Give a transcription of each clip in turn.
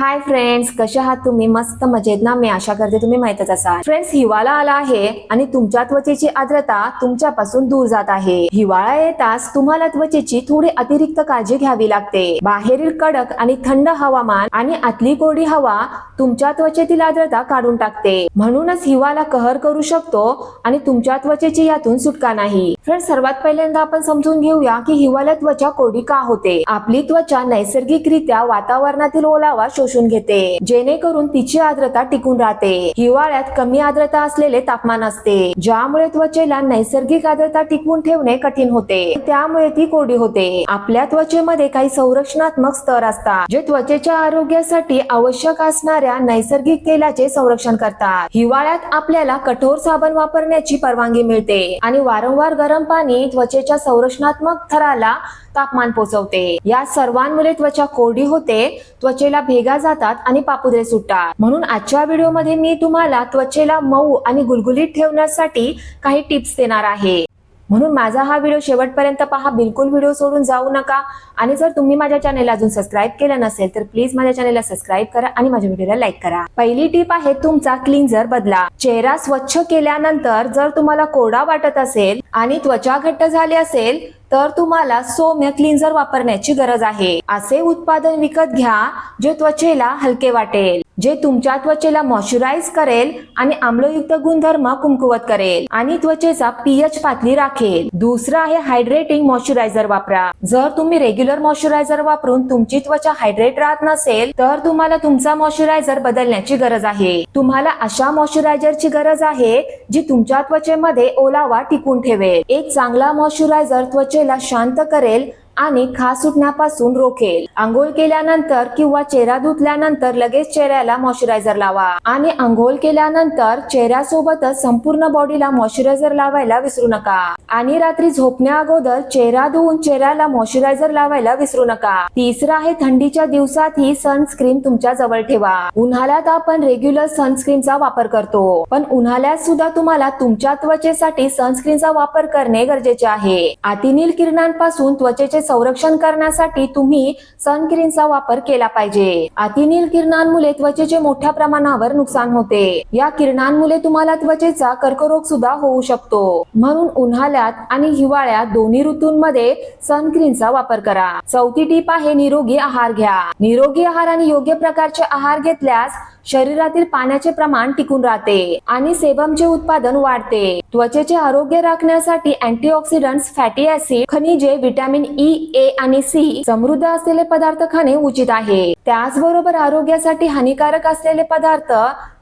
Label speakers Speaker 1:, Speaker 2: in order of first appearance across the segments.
Speaker 1: Hi friends कसे आहात तुम्ही? मस्त मजेत ना? मी आशा करते तुम्ही माहितच असाल. फ्रेंड्स हिवाळा आला आहे आणि तुमच्या त्वचेची आर्द्रता तुमच्यापासून दूर जात आहे. हिवाळा येताच तुम्हाला त्वचेची थोडी अतिरिक्त काळजी घ्यावी लागते. बाहेरील कडक आणि थंड हवामान आणि आतली कोरडी हवा तुमच्या त्वचेतील आर्द्रता काढून टाकते. म्हणूनच हिवाळा कहर करू शकतो आणि तुमच्या त्वचेची यातून सुटका नाही. फ्रेंड्स सर्वात पहिल्यांदा आपण समजून घेऊया की हिवाळ्यात त्वचा कोरडी का होते? आपली त्वचा नैसर्गिकरित्या वातावरणातील ओलावा शोषून घेते. जेणेकरून तिची आर्द्रता टिकून राहते. हिवाळ्यात कमी आर्द्रता असलेले तापमान असते. ज्यामुळे त्वचेला नैसर्गिक आर्द्रता टिकवून ठेवणे कठीण होते. त्यामुळे ती कोरडी होते. आपल्या त्वचेमध्ये काही संरक्षणात्मक स्तर असतात जे त्वचेच्या आरोग्यासाठी आवश्यक असणाऱ्या नैसर्गिक तेलाचे संरक्षण करतात. हिवाळ्यात आपल्याला कठोर साबण वापरण्याची परवानगी मिळते आणि वारंवार गरम पाणी त्वचेच्या संरक्षणात्मक थराला तापमान पोचवते. या सर्वांमुळे त्वचा कोरडी होते त्वचेला भेगा जातात आणि पापुद्रे सुटतात. म्हणून आजच्या व्हिडिओमध्ये मी तुम्हाला त्वचेला मऊ आणि गुलगुलीत ठेवण्यासाठी काही टिप्स देणार आहे. म्हणून माझा हा व्हिडिओ शेवटपर्यंत पहा. बिलकुल व्हिडिओ सोडून जाऊ नका. आणि जर तुम्ही माझ्या चॅनेलला अजून सबस्क्राईब केलं नसेल तर प्लीज माझ्या चॅनेलला सबस्क्राईब करा आणि माझ्या व्हिडिओला लाईक करा. पहिली टीप आहे तुमचा क्लिन्झर बदला. चेहरा स्वच्छ केल्यानंतर जर तुम्हाला कोरडा वाटत असेल आणि त्वचा घट्ट झाली असेल तर तुम्हाला सौम्य क्लिन्झर वापरण्याची गरज आहे. असे उत्पादन विकत घ्या जे त्वचेला हलके वाटेल. जे तुमच्या त्वचेला मॉइश्चराइज करेल आणि आम्लयुक्त गुणधर्म कुमकुवत करेल. आणि त्वचेचा पीएच पातळी राखेल. दुसरं आहे हायड्रेटिंग मॉइश्चरायझर वापरा. जर तुम्ही रेग्युलर मॉइश्चरायझर वापरून तुमची त्वचा हायड्रेट राहत नसेल तर तुम्हाला तुमचा मॉइश्चरायझर बदलण्याची गरज आहे. तुम्हाला अशा मॉइश्चरायझरची गरज आहे जी तुमच्या त्वचेमध्ये ओलावा टिकून ठेवेल. एक चांगला मॉइश्चरायझर त्वचेला शांत करेल आणि खास सुटण्यापासून रोखेल. आंघोळ केल्यानंतर किंवा चेहरा धुतल्यानंतर लगेच चेहऱ्याला मॉइश्चरायझर लावा. आणि आंघोळ केल्यानंतर चेहऱ्यासोबतच संपूर्ण बॉडीला मॉइश्चरायझर लावायला विसरू नका. आणि रात्री झोपण्या अगोदर चेहरा धुवून चेहऱ्याला मॉइश्चरायझर लावायला विसरू नका. तिसरं आहे थंडीच्या दिवसात ही सनस्क्रीन तुमच्या जवळ ठेवा. उन्हाळ्यात आपण रेग्युलर सनस्क्रीनचा वापर करतो. पण उन्हाळ्यात सुद्धा तुम्हाला तुमच्या त्वचेसाठी सनस्क्रीनचा वापर करणे गरजेचे आहे. अतिनील किरणांपासून त्वचेचे संरक्षण करण्यासाठी तुम्ही सनस्क्रीनचा वापर केला पाहिजे. अतिनील किरणांमुळे त्वचेचे मोठ्या प्रमाणावर नुकसान होते. या किरणांमुळे तुम्हाला त्वचेचा कर्करोग सुद्धा होऊ शकतो. म्हणून उन्हाळ्यात आणि हिवाळ्यात दोन्ही ऋतूंमध्ये सनस्क्रीनचा वापर करा. चौथी टीप आहे निरोगी आहार घ्या. निरोगी आहार आणि योग्य प्रकारचे आहार घेतल्यास शरीरातील पाण्याचे प्रमाण टिकून राहते आणि सेबमचे उत्पादन वाढते. त्वचेचे आरोग्य राखण्यासाठी अँटीऑक्सिडंट्स फॅटी ऍसिड खनिजे व्हिटॅमिन ई ए आणि सी समृद्ध असलेले पदार्थ खाणे उचित आहे. त्याचबरोबर आरोग्यासाठी हानिकारक असलेले पदार्थ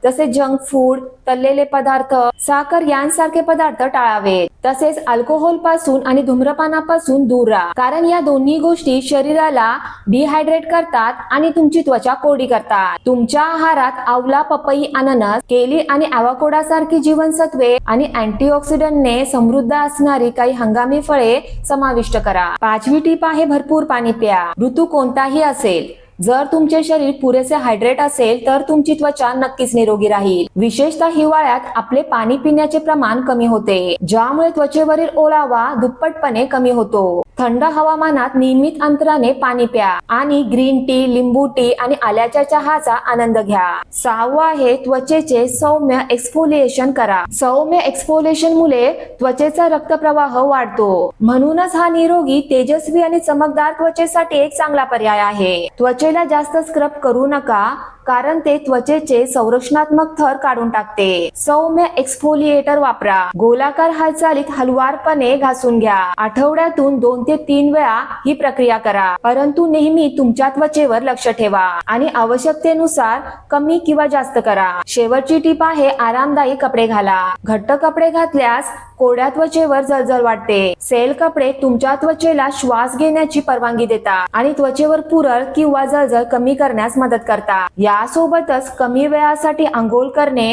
Speaker 1: जसे जंक फूड तळलेले पदार्थ साखर यांसारखे पदार्थ टाळावेत तसेच अल्कोहोलपासून आणि धूम्रपानापासून दूर राहा. कारण या दोन्ही गोष्टी शरीराला डिहायड्रेट करतात आणि तुमची त्वचा कोरडी करतात. तुमच्या आहारात आवला पपई अननस केली आणि अवाकोडा सारखी जीवनसत्वे आणि अँटीऑक्सिडंटने समृद्ध असणारी काही हंगामी फळे समाविष्ट करा. पाचवी टीप आहे भरपूर पाणी प्या ऋतू कोणताही असेल जर तुमचे शरीर पुरेसे हायड्रेट असेल तर तुमची त्वचा नक्कीच निरोगी राहील. विशेषतः हिवाळ्यात आपले पाणी पिण्याचे प्रमाण कमी होते ज्यामुळे त्वचेवरील ओलावा दुप्पटपणे कमी होतो. थंड हवामानात नियमित अंतराने पाणी प्या आणि ग्रीन टी लिंबू टी आणि आल्याच्या चहाचा आनंद घ्या. सहावं आहे त्वचेचे सौम्य एक्सफोलिएशन करा. सौम्य एक्सफोलिएशन मुळे त्वचेचा रक्तप्रवाह वाढतो. म्हणूनच हा निरोगी तेजस्वी आणि चमकदार त्वचेसाठी एक चांगला पर्याय आहे. त्वचे त्वचेला जास्त स्क्रब करू नका. कारण ते त्वचेचे संरक्षणात्मक थर काढून टाकते. सौम्य एक्सफोलिएटर वापरा. गोलाकार हालचालीत हलवारपणे घासून घ्या. आठवड्यातून दोन ते तीन वेळा ही प्रक्रिया करा. परंतु नेहमी तुमच्या त्वचेवर लक्ष ठेवा आणि आवश्यकतेनुसार कमी किंवा जास्त करा. शेवटची टीप आहे आरामदायी कपडे घाला. घट्ट कपडे घातल्यास कोरड्या त्वचेवर जळजळ वाटते. सेल कपडे तुमच्या त्वचेला श्वास घेण्याची परवानगी देतात आणि त्वचेवर पुरळ किंवा जळजळ कमी करण्यास मदत करतात. यासोबतच कमी वेळासाठी आंघोळ करणे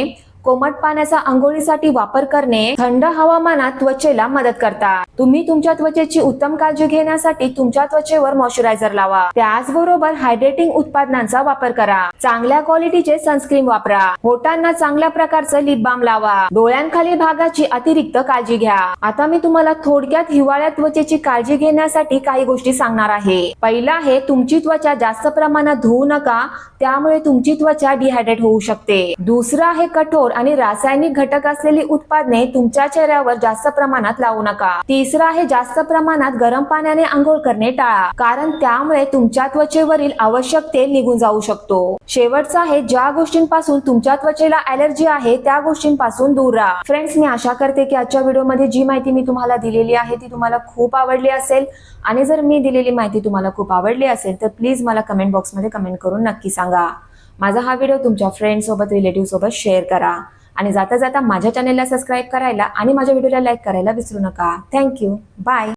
Speaker 1: कोमट पाण्याचा आंघोळीसाठी वापर करणे थंड हवामानात त्वचेला मदत करतात. तुम्ही तुमच्या त्वचेची उत्तम काळजी घेण्यासाठी तुमच्या त्वचेवर मॉइश्चरायझर लावा. त्याचबरोबर हायड्रेटिंग उत्पादनांचा वापर करा. चांगल्या क्वालिटीचे सनस्क्रीन वापरा. होटांना चांगल्या प्रकारचं लिप बाम लावा. डोळ्यांखालील भागाची अतिरिक्त काळजी घ्या. आता मी तुम्हाला थोडक्यात हिवाळ्यात त्वचेची काळजी घेण्यासाठी काही गोष्टी सांगणार आहे. पहिला आहे तुमची त्वचा जास्त प्रमाणात धुवू नका. त्यामुळे तुमची त्वचा डिहायड्रेट होऊ शकते. दुसरं आहे कठोर आणि रासायनिक घटक असलेली उत्पादने तुमच्या चेहऱ्यावर जास्त प्रमाणात लावू नका. तिसरं आहे जास्त प्रमाणात गरम पाण्याने आंघोळ करणे टाळा कारण त्यामुळे तुमच्या त्वचेवरील आवश्यक तेल निघून जाऊ शकतो. शेवटचं आहे ज्या गोष्टींपासून तुमच्या त्वचेला अलर्जी आहे त्या गोष्टींपासून दूर राहा. फ्रेंड्स मी आशा करते की आजच्या व्हिडिओमध्ये जी माहिती मी तुम्हाला दिलेली आहे ती तुम्हाला खूप आवडली असेल. आणि जर मी दिलेली माहिती तुम्हाला खूप आवडली असेल तर प्लीज मला कमेंट बॉक्समध्ये कमेंट करून नक्की सांगा. माझा हा व्हिडिओ तुमच्या फ्रेंडसोबत रिलेटिव्हसोबत शेअर करा. आणि जाता जाता माझ्या चॅनेलला सबस्क्राईब करायला आणि माझ्या व्हिडिओला लाईक करायला विसरू नका. Thank you bye